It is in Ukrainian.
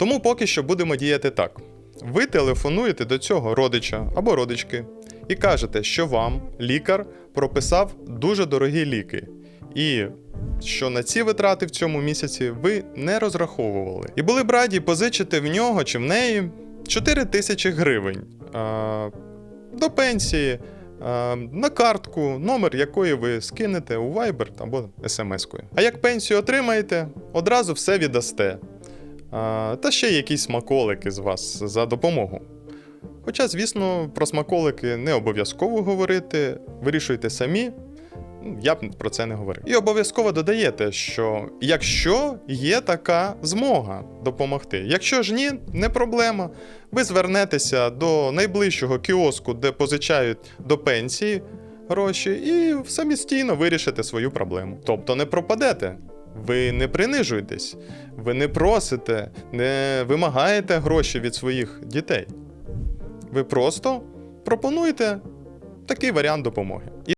Тому поки що будемо діяти так: ви телефонуєте до цього родича або родички і кажете, що вам лікар прописав дуже дорогі ліки. І що на ці витрати в цьому місяці ви не розраховували. І були б раді позичити в нього чи в неї 4 тисячі гривень а, до пенсії, а, на картку, номер якої ви скинете у Viber або смс-кою. А як пенсію отримаєте, одразу все віддасте. Та ще якісь смаколики з вас за допомогу. Хоча, звісно, про смаколики не обов'язково говорити, вирішуйте самі. Ну, Я б про це не говорив. І обов'язково додаєте, що якщо є така змога допомогти. Якщо ж ні, не проблема. Ви звернетеся до найближчого кіоску, де позичають до пенсії гроші, і самостійно вирішите свою проблему. Тобто не пропадете. Ви не принижуєтесь, ви не просите, не вимагаєте гроші від своїх дітей. Ви просто пропонуєте такий варіант допомоги.